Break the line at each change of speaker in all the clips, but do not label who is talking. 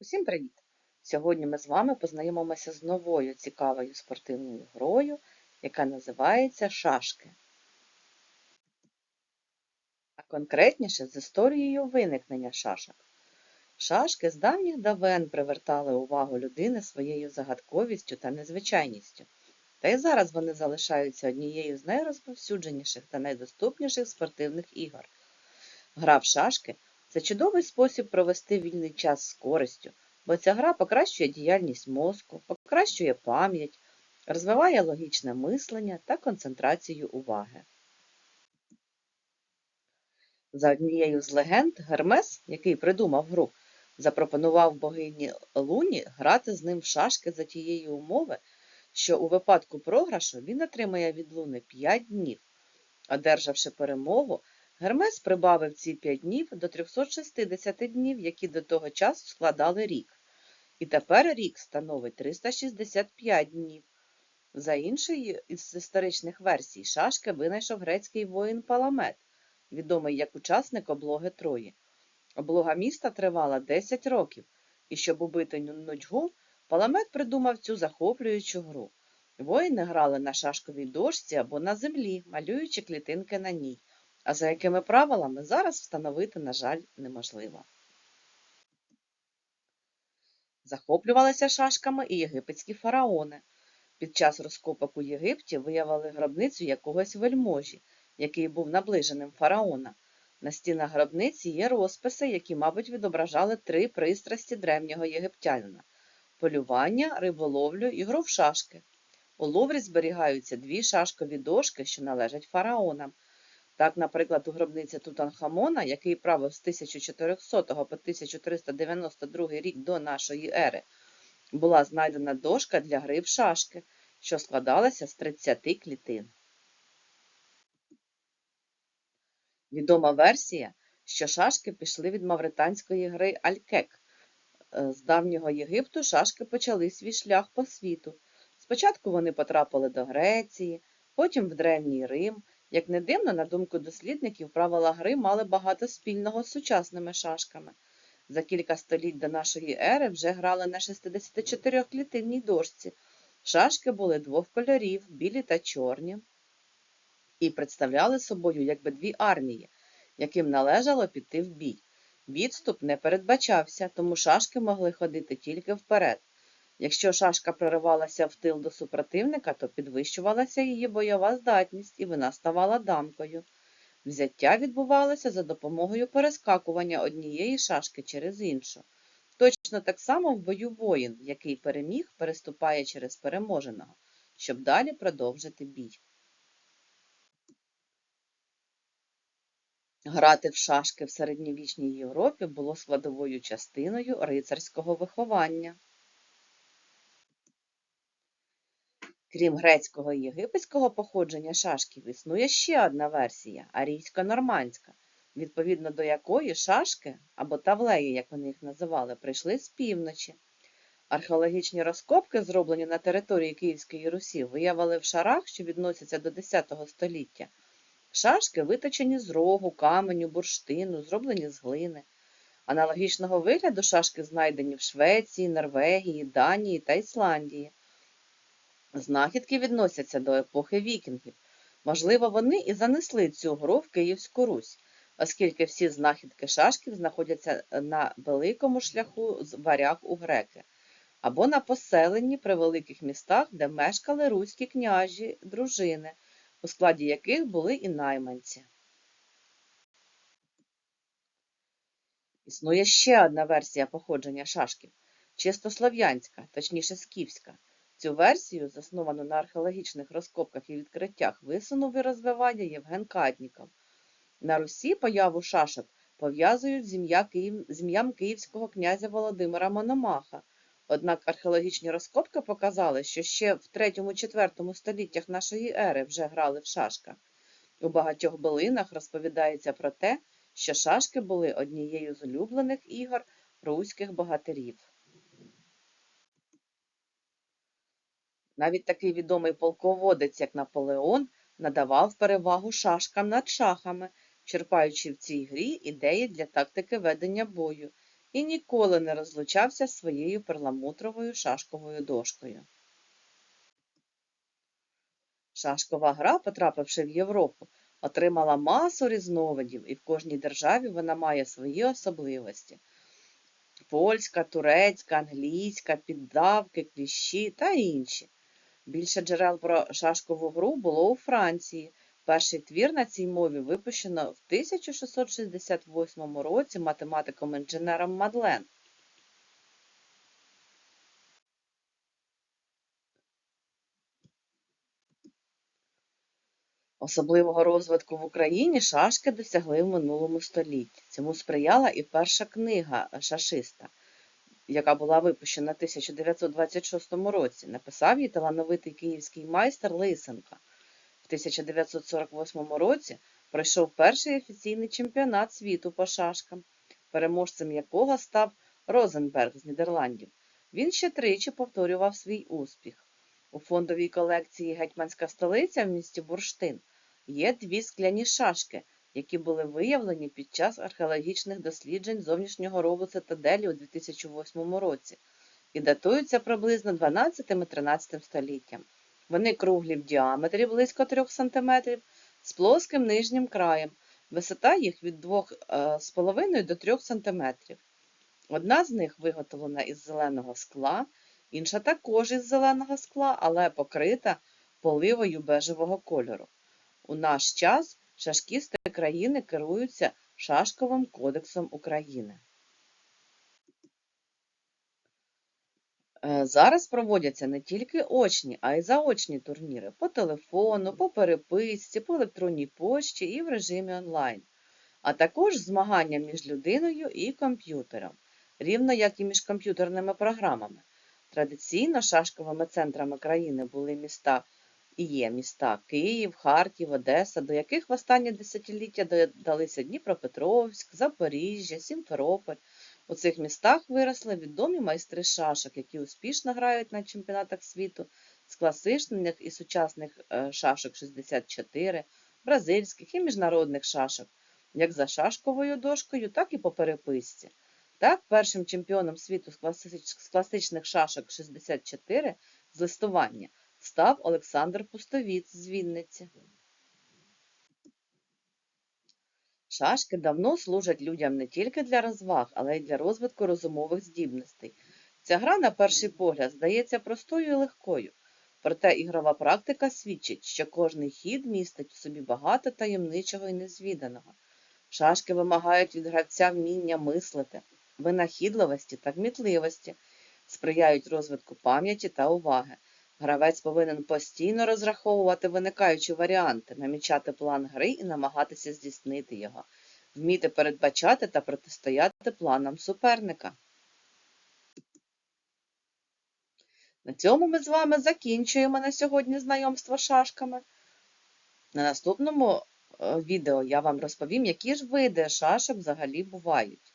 Усім привіт! Сьогодні ми з вами познайомимося з новою цікавою спортивною грою, яка називається шашки. А конкретніше з історією виникнення шашок. Шашки з давніх давен привертали увагу людини своєю загадковістю та незвичайністю. Та й зараз вони залишаються однією з найрозповсюдженіших та найдоступніших спортивних ігор. Гра в шашки це чудовий спосіб провести вільний час з користю, бо ця гра покращує діяльність мозку, покращує пам'ять, розвиває логічне мислення та концентрацію уваги. За однією з легенд, Гермес, який придумав гру, запропонував богині Луні грати з ним в шашки за тієї умови, що у випадку програшу він отримає від Луни 5 днів. Одержавши перемогу, Гермес прибавив ці 5 днів до 360 днів, які до того часу складали рік. І тепер рік становить 365 днів. За іншою із історичних версій, шашки винайшов грецький воїн Паламет, відомий як учасник облоги Трої. Облога міста тривала 10 років, і щоб убити нудьгу, Паламет придумав цю захоплюючу гру. Воїни грали на шашковій дошці або на землі, малюючи клітинки на ній а за якими правилами зараз встановити, на жаль, неможливо. Захоплювалися шашками і єгипетські фараони. Під час розкопок у Єгипті виявили гробницю якогось вельможі, який був наближеним фараона. На стінах гробниці є розписи, які, мабуть, відображали три пристрасті древнього єгиптянина полювання, риболовлю і гру в шашки. У Луврі зберігаються дві шашкові дошки, що належать фараонам. Так, наприклад, у гробниці Тутанхамона, який правив з 1400 по 1392 рік до нашої ери, була знайдена дошка для гри в шашки, що складалася з 30 клітин. Відома версія, що шашки пішли від мавританської гри Алькек. Е, з давнього Єгипту шашки почали свій шлях по світу. Спочатку вони потрапили до Греції, потім в Древній Рим. Як не дивно, на думку дослідників, правила гри мали багато спільного з сучасними шашками. За кілька століть до нашої ери вже грали на 64-клітинній дошці. Шашки були двох кольорів, білі та чорні, і представляли собою якби дві армії, яким належало піти в бій. Відступ не передбачався, тому шашки могли ходити тільки вперед. Якщо шашка проривалася в тил до супротивника, то підвищувалася її бойова здатність і вона ставала дамкою. Взяття відбувалося за допомогою перескакування однієї шашки через іншу. Точно так само в бою воїн, який переміг, переступає через переможеного, щоб далі продовжити бій. Грати в шашки в середньовічній Європі було складовою частиною рицарського виховання. Крім грецького і єгипетського походження шашків, існує ще одна версія арійсько-нормандська, відповідно до якої шашки, або тавлеї, як вони їх називали, прийшли з півночі. Археологічні розкопки, зроблені на території Київської Русі, виявили в шарах, що відносяться до X століття. Шашки виточені з рогу, каменю, бурштину, зроблені з глини. Аналогічного вигляду шашки знайдені в Швеції, Норвегії, Данії та Ісландії. Знахідки відносяться до епохи вікінгів. Можливо, вони і занесли цю гру в Київську Русь, оскільки всі знахідки шашків знаходяться на великому шляху з варяг у греки, або на поселенні при великих містах, де мешкали руські княжі, дружини, у складі яких були і найманці. Існує ще одна версія походження шашків чистослов'янська, точніше скіфська. Цю версію, засновану на археологічних розкопках і відкриттях, висунув і розвиває Євген Кадніков. На Русі появу шашок пов'язують з ім'ям київського князя Володимира Мономаха. Однак археологічні розкопки показали, що ще в 3-4 століттях нашої ери вже грали в шашках. У багатьох билинах розповідається про те, що шашки були однією з улюблених ігор руських богатирів. Навіть такий відомий полководець, як Наполеон, надавав перевагу шашкам над шахами, черпаючи в цій грі ідеї для тактики ведення бою. і ніколи не розлучався своєю перламутровою шашковою дошкою. Шашкова гра, потрапивши в Європу, отримала масу різновидів, і в кожній державі вона має свої особливості. Польська, турецька, англійська, піддавки, кліщі та інші. Більше джерел про шашкову гру було у Франції. Перший твір на цій мові випущено в 1668 році математиком-інженером Мадлен. Особливого розвитку в Україні шашки досягли в минулому столітті. Цьому сприяла і перша книга шашиста, яка була випущена в 1926 році. Написав її талановитий київський майстер Лисенко. В 1948 році пройшов перший офіційний чемпіонат світу по шашкам, переможцем якого став Розенберг з Нідерландів. Він ще тричі повторював свій успіх. У фондовій колекції Гетьманська столиця в місті Бурштин є дві скляні шашки, які були виявлені під час археологічних досліджень зовнішнього рову цитаделі у 2008 році і датуються приблизно 12-13 століттям. Вони круглі в діаметрі близько 3 см з плоским нижнім краєм. Висота їх від 2,5 до 3 см. Одна з них виготовлена із зеленого скла, інша також із зеленого скла, але покрита поливою бежевого кольору. У наш час шашкісти країни керуються Шашковим кодексом України. Е, Зараз проводяться не тільки очні, а й заочні турніри по телефону, по переписці, по електронній пошті і в режимі онлайн, а також змагання між людиною і комп'ютером, рівно як і між комп'ютерними програмами. Традиційно шашковими центрами країни були міста і є міста Київ, Харків, Одеса, до яких в останні десятиліття додалися Дніпропетровськ, Запоріжжя, Сімферополь. У цих містах виросли відомі майстри шашок, які успішно грають на чемпіонатах світу з класичних і сучасних е, шашок 64, бразильських і міжнародних шашок, як за шашковою дошкою, так і по переписці. Так, першим чемпіоном світу з класичних шашок 64 з листування став Олександр Пустовіц з Вінниці. Шашки давно служать людям не тільки для розваг, але й для розвитку розумових здібностей. Ця гра, на перший погляд, здається простою і легкою, проте ігрова практика свідчить, що кожний хід містить в собі багато таємничого і незвіданого. Шашки вимагають від гравця вміння мислити, винахідливості та кмітливості, сприяють розвитку пам'яті та уваги. Гравець повинен постійно розраховувати виникаючі варіанти, намічати план гри і намагатися здійснити його, вміти передбачати та протистояти планам суперника. На цьому ми з вами закінчуємо на сьогодні знайомство з шашками. На наступному е, відео я вам розповім, які ж види шашок взагалі бувають.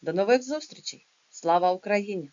До нових зустрічей! Слава Україні!